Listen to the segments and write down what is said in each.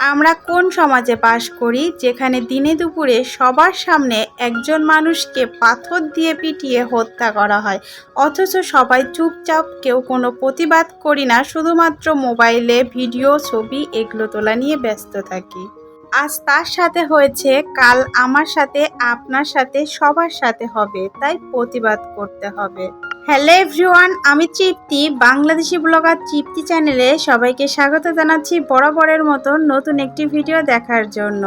আমরা কোন সমাজে বাস করি যেখানে দিনে দুপুরে সবার সামনে একজন মানুষকে পাথর দিয়ে পিটিয়ে হত্যা করা হয়? অথচ সবাই চুপচাপ, কেউ কোনো প্রতিবাদ করি না, শুধুমাত্র মোবাইলে ভিডিও, ছবি এগুলো তোলা নিয়ে ব্যস্ত থাকি। আজ তার সাথে হয়েছে, কাল আমার সাথে, আপনার সাথে, সবার সাথে হবে, তাই প্রতিবাদ করতে হবে। হ্যালো এভরিওয়ান, আমি তৃপ্তি, বাংলাদেশি ব্লগার তৃপ্তি চ্যানেলে সবাইকে স্বাগত জানাচ্ছি বরাবরের মতো নতুন একটি ভিডিও দেখার জন্য।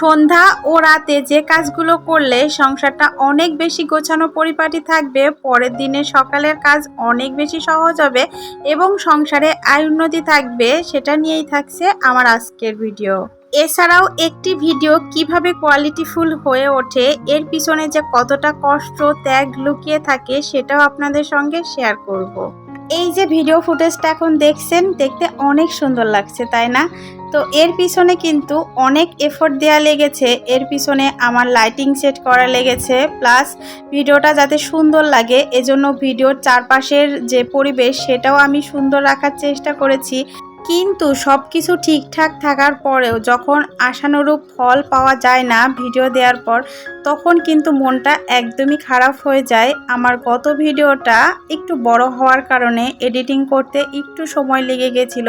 সন্ধ্যা ও রাতে যে কাজগুলো করলে সংসারটা অনেক বেশি গোছানো পরিপাটি থাকবে, পরের দিনে সকালের কাজ অনেক বেশি সহজ হবে এবং সংসারে আয় উন্নতি থাকবে, সেটা নিয়েই থাকছে আমার আজকের ভিডিও। এছাড়াও একটি ভিডিও কীভাবে কোয়ালিটিফুল হয়ে ওঠে, এর পিছনে যে কতটা কষ্ট, ত্যাগ লুকিয়ে থাকে সেটাও আপনাদের সঙ্গে শেয়ার করব। এই যে ভিডিও ফুটেজটা এখন দেখছেন, দেখতে অনেক সুন্দর লাগছে, তাই না তো এর পিছনে কিন্তু অনেক এফোর্ট দেওয়া লেগেছে, এর পিছনে আমার লাইটিং সেট করা লেগেছে প্লাস ভিডিওটা যাতে সুন্দর লাগে, এজন্য ভিডিওর চারপাশের যে পরিবেশ সেটাও আমি সুন্দর রাখার চেষ্টা করেছি কিন্তু সব কিছু ঠিকঠাক থাকার পরেও যখন আশানুরূপ ফল পাওয়া যায় না ভিডিও দেওয়ার পর, তখন কিন্তু মনটা একদমই খারাপ হয়ে যায়। আমার গত ভিডিওটা একটু বড় হওয়ার কারণে এডিটিং করতে একটু সময় লেগে গেছিল।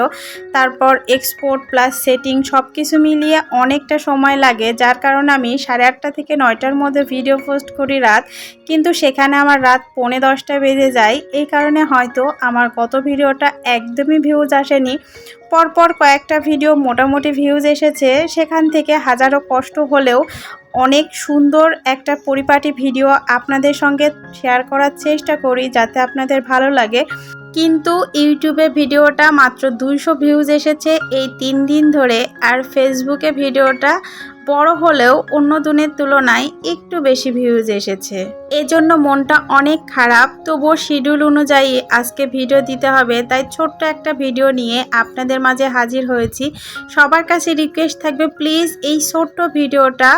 তারপর এক্সপোর্ট প্লাস সেটিং সব কিছু মিলিয়ে অনেকটা সময় লাগে। যার কারণে আমি সাড়ে আটটা থেকে নয়টার মধ্যে ভিডিও পোস্ট করি রাত। কিন্তু সেখানে আমার রাত পৌনে দশটা বেজে যায়। এই কারণে হয়তো আমার গত ভিডিওটা একদমই ভিউজ আসেনি। পরপর কয়েকটা ভিডিও মোটামুটি ভিউজ এসেছে। সেখান থেকে হাজারো কষ্ট হলেও অনেক সুন্দর একটা পরিপাটি ভিডিও আপনাদের সঙ্গে শেয়ার করার চেষ্টা করি যাতে আপনাদের ভালো লাগে। কিন্তু ইউটিউবে ভিডিওটা মাত্র দুইশো ভিউজ এসেছে এই তিন দিন ধরে। আর ফেসবুকে ভিডিওটা বড় হলেও অন্য দিনের তুলনায় একটু বেশি ভিউজ এসেছে। এজন্য মনটা অনেক খারাপ, তবুও শিডিউল অনুযায়ী আজকে ভিডিও দিতে হবে, তাই ছোট্ট একটা ভিডিও নিয়ে আপনাদের মাঝে হাজির হয়েছি। সবার কাছে রিকোয়েস্ট থাকবে প্লিজ এই ছোট্ট ভিডিওটা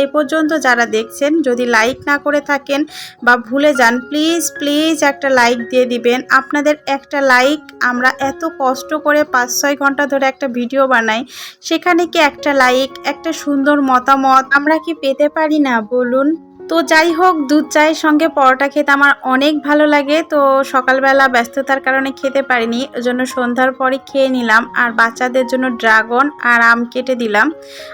এই পর্যন্ত যারা দেখছেন, যদি লাইক না করে থাকেন বা ভুলে যান প্লিজ প্লিজ একটা লাইক দিয়ে দিবেন। আপনাদের একটা লাইক আমরা এত কষ্ট করে পাঁচ ছয় ঘণ্টা ধরে একটা ভিডিও বানাই, সেখানে কি একটা লাইক একটা সুন্দর মতামত আমরা কি পেতে পারি না? বলুন। তো যাই হোক, দুধ চায়ের সঙ্গে পরোটা খেতে আমার অনেক ভালো লাগে। তো সকালবেলা ব্যস্ততার কারণে খেতে পারিনি। জন্য সন্ধ্যার পরে খেয়ে নিলাম। আর বাচ্চাদের জন্য ড্রাগন আর আম কেটে দিলাম।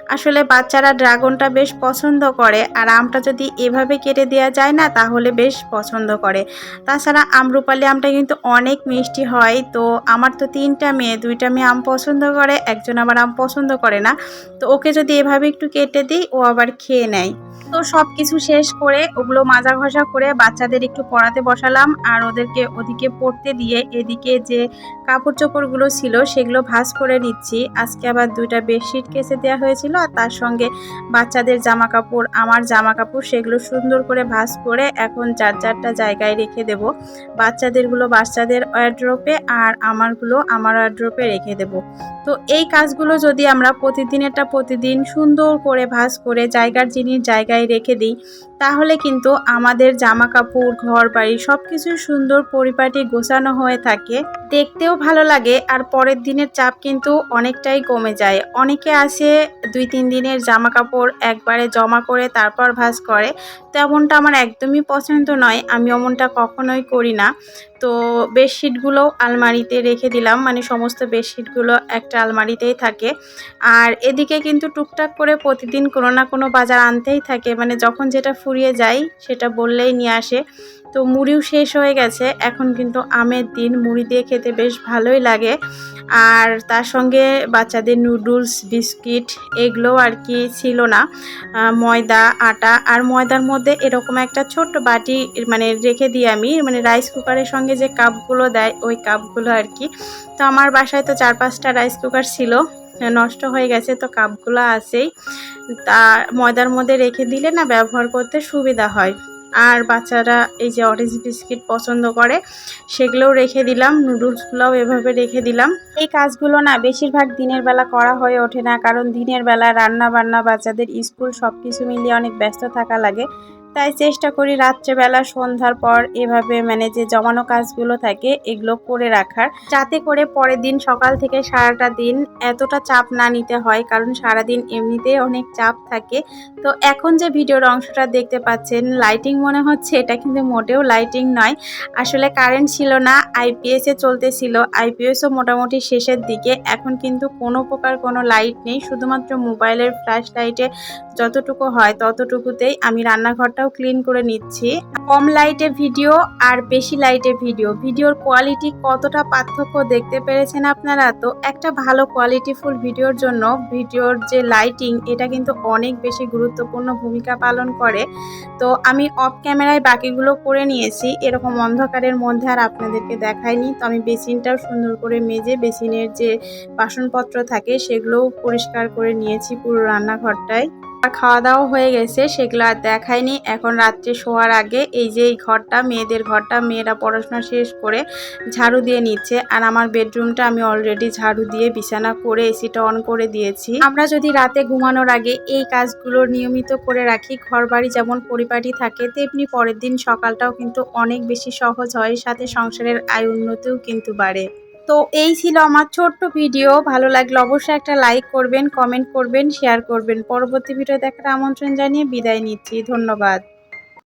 আসলে বাচ্চারা ড্রাগনটা বেশ পছন্দ করে। আর আমটা যদি এভাবে কেটে দেওয়া যায় না, তাহলে বেশ পছন্দ করে। তাছাড়া আমরুপালি আমটা কিন্তু অনেক মিষ্টি হয়। তো আমার তো তিনটা মেয়ে, দুইটা মেয়ে আম পছন্দ করে, একজন আবার আম পছন্দ করে না। তো ওকে যদি এভাবে একটু কেটে দিই, ও আবার খেয়ে নেয়। তো সব কিছু শেষ করে ওগুলো মাজা ঘষা করে বাচ্চাদের একটু পড়াতে বসালাম আর ওদেরকে ওদিকে পড়তে দিয়ে এদিকে যে কাপড় চোপড়গুলো ছিল সেগুলো ভাঁজ করে নিচ্ছি। আজকে আবার দুইটা বেডশিট কেসে দেওয়া হয়েছিল আর তার সঙ্গে বাচ্চাদের জামা কাপড় আমার জামা কাপড় সেগুলো সুন্দর করে ভাঁজ করে এখন চার চারটা জায়গায় রেখে দেব। বাচ্চাদেরগুলো বাচ্চাদের ওয়ার্ড্রোপে আর আমারগুলো আমার ওয়ার্ড্রোপে রেখে দেব। তো এই কাজগুলো যদি আমরা প্রতিদিনেরটা প্রতিদিন সুন্দর করে ভাঁজ করে জায়গার জিনিস জায়গায় রেখে দিই তাহলে কিন্তু আমাদের জামা কাপড় ঘর বাড়ি সব কিছু সুন্দর পরিপাটি গোছানো হয়ে থাকে। দেখতেও ভালো লাগে আর পরের দিনের চাপ কিন্তু অনেকটাই কমে যায়। অনেকে আসে দুই তিন দিনের জামা কাপড় একবারে জমা করে তারপর ভাস করে। তেমনটা আমার একদমই পছন্দ নয়। আমি অমনটা কখনোই করি না। তো বেডশিটগুলো আলমারিতে রেখে দিলাম। মানে সমস্ত বেডশিটগুলো একটা আলমারিতেই থাকে। আর এদিকে কিন্তু টুকটাক করে প্রতিদিন কোনো না কোনো বাজার আনতেই থাকে। মানে যখন যেটা ফুরিয়ে যায় সেটা বললেই নিয়ে আসে। তো মুড়িও শেষ হয়ে গেছে। এখন কিন্তু আমের দিন, মুড়ি দিয়ে খেতে বেশ ভালোই লাগে। আর তার সঙ্গে বাচ্চাদের নুডলস, বিস্কিট এগুলো আর কি ছিল না। ময়দা, আটা আর ময়দার মধ্যে এরকম একটা ছোট্ট বাটি মানে রেখে দিই আমি। মানে রাইস কুকারের সঙ্গে যে কাপগুলো দেয়, ওই কাপগুলো আর কি। তো আমার বাসায় তো চার পাঁচটা রাইস কুকার ছিল, নষ্ট হয়ে গেছে, তো কাপগুলো আছেই। তা ময়দার মধ্যে রেখে দিলে না ব্যবহার করতে সুবিধা হয়। আর বাচ্চারা এই যে অরেঞ্জ বিস্কিট পছন্দ করে, সেগুলোও রেখে দিলাম। নুডলসগুলোও এভাবে রেখে দিলাম। এই কাজগুলো না বেশিরভাগ দিনের বেলা করা হয়ে ওঠে না, কারণ দিনের বেলা রান্না বান্না বাচ্চাদের স্কুল সব কিছু মিলিয়ে অনেক ব্যস্ত থাকা লাগে। তাই চেষ্টা করি রাত্রেবেলা, সন্ধ্যার পর এভাবে মানে যে জমানো কাজগুলো থাকে, এগুলো করে রাখার। যাতে করে পরের দিন সকাল থেকে সারাটা দিন এতটা চাপ না নিতে হয়, কারণ সারাদিন এমনিতেই অনেক চাপ থাকে। তো এখন যে ভিডিওর অংশটা দেখতে পাচ্ছেন লাইটিং মনে হচ্ছে, এটা কিন্তু মোটেও লাইটিং নয়। আসলে কারেন্ট ছিল না আইপিএসে চলতেছিল আইপিএসও মোটামুটি শেষের দিকে। এখন কিন্তু কোনো প্রকার কোনো লাইট নেই, শুধুমাত্র মোবাইলের ফ্ল্যাশ লাইটে যতটুকু হয় ততটুকুতেই আমি রান্নাঘরটাও ক্লিন করে নিচ্ছি। কম লাইটে ভিডিও আর বেশি লাইটে ভিডিও ভিডিওর কোয়ালিটি কতটা পার্থক্য দেখতে পেরেছেন আপনারা? তো একটা ভালো কোয়ালিটিফুল ভিডিওর জন্য ভিডিওর যে লাইটিং এটা কিন্তু অনেক বেশি গুরুত্বপূর্ণ ভূমিকা পালন করে। তো আমি অফ ক্যামেরায় বাকিগুলো করে নিয়েছি। এরকম অন্ধকারের মধ্যে আর আপনাদেরকে দেখাইনি। তো আমি বেসিনটাও সুন্দর করে মেজে বেসিনের যে বাসনপত্র থাকে, সেগুলোও পরিষ্কার করে নিয়েছি পুরো রান্নাঘরটায়। খাওয়া দাওয়া হয়ে গেছে, সেগুলো আর দেখায়নি এখন রাত্রে শোয়ার আগে এই যে এই ঘরটা, মেয়েদের ঘরটা, মেয়েরা পড়াশোনা শেষ করে ঝাড়ু দিয়ে নিচ্ছে। আর আমার বেডরুমটা আমি অলরেডি ঝাড়ু দিয়ে বিছানা করে এসিটা অন করে দিয়েছি। আমরা যদি রাতে ঘুমানোর আগে এই কাজগুলো নিয়মিত করে রাখি ঘর বাড়ি যেমন পরিপাটি থাকে, তেমনি পরের দিন সকালটাও কিন্তু অনেক বেশি সহজ হয়, সাথে সংসারের আয় উন্নতিও কিন্তু বাড়ে। তো এই ছিল আমার ছোট্ট ভিডিও। ভালো লাগলে অবশ্যই একটা লাইক করবেন কমেন্ট করবেন শেয়ার করবেন। পরবর্তী ভিডিও দেখার আমন্ত্রণ জানিয়ে বিদায় নিচ্ছি। ধন্যবাদ।